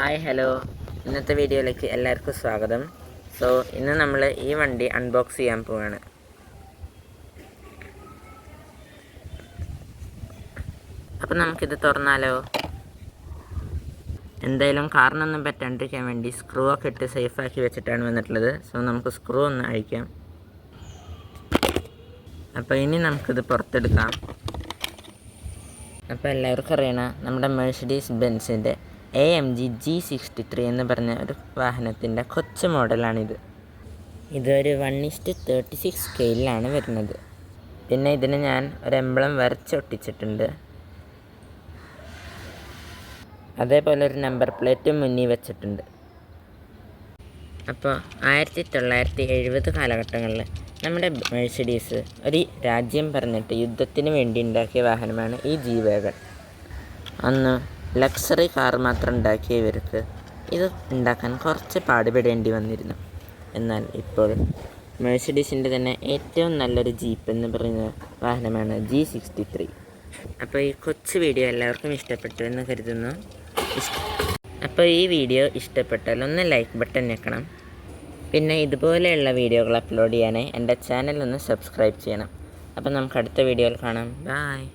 Hi hello. ഇന്നത്തെ വീഡിയോയിലേക്ക് എല്ലാവർക്കും സ്വാഗതം. സോ ഇന്ന് നമ്മൾ ഈ വണ്ടി അൺബോക്സ് ചെയ്യാൻ പോവാണ്. അപ്പം നമുക്കിത് തുറന്നാലോ? എന്തായാലും കാറിനൊന്നും പറ്റാണ്ടിരിക്കാൻ വേണ്ടി സ്ക്രൂ ഒക്കെ ഇട്ട് സേഫാക്കി വെച്ചിട്ടാണ് വന്നിട്ടുള്ളത്. സോ നമുക്ക് സ്ക്രൂ ഒന്ന് അഴിക്കാം. അപ്പോൾ ഇനി നമുക്കിത് പുറത്തെടുക്കാം. അപ്പോൾ എല്ലാവർക്കും അറിയണ നമ്മുടെ Mercedes ബെൻസിന്റെ A M G G sixty three എന്ന് പറഞ്ഞ ഒരു വാഹനത്തിന്റെ കൊച്ചു മോഡലാണിത്. ഇതൊരു one is to thirty six സ്കെയിലാണ് വരുന്നത്. പിന്നെ ഇതിന് ഞാൻ ഒരു എംബ്ലം വരച്ചൊട്ടിച്ചിട്ടുണ്ട്. അതേപോലെ ഒരു നമ്പർ പ്ലേറ്റും മുന്നിൽ വെച്ചിട്ടുണ്ട്. അപ്പോൾ ആയിരത്തി തൊള്ളായിരത്തി എഴുപത് കാലഘട്ടങ്ങളിൽ നമ്മുടെ മെഴ്സിഡീസ് ഒരു രാജ്യം പറഞ്ഞിട്ട് യുദ്ധത്തിന് വേണ്ടി ഉണ്ടാക്കിയ വാഹനമാണ് ഈ ജി വേഗൺ അന്ന് ലക്സറി കാർ മാത്രം ഉണ്ടാക്കിയ ഇവർക്ക് ഇത് ഉണ്ടാക്കാൻ കുറച്ച് പാടുപെടേണ്ടി വന്നിരുന്നു. എന്നാൽ ഇപ്പോൾ മെഴ്സിഡീസിന്റെ തന്നെ ഏറ്റവും നല്ലൊരു ജീപ്പ് എന്ന് പറയുന്ന വാഹനമാണ് ജി സിക്സ്റ്റി ത്രീ. അപ്പോൾ ഈ കൊച്ചു വീഡിയോ എല്ലാവർക്കും ഇഷ്ടപ്പെട്ടു എന്ന് കരുതുന്നു. അപ്പോൾ ഈ വീഡിയോ ഇഷ്ടപ്പെട്ടാൽ ഒന്ന് ലൈക്ക് ബട്ടൺ ഞെക്കണം. പിന്നെ ഇതുപോലെയുള്ള വീഡിയോകൾ അപ്ലോഡ് ചെയ്യാനായി എന്റെ ചാനൽ ഒന്ന് സബ്സ്ക്രൈബ് ചെയ്യണം. അപ്പോൾ നമുക്ക് അടുത്ത വീഡിയോയിൽ കാണാം. ബായ്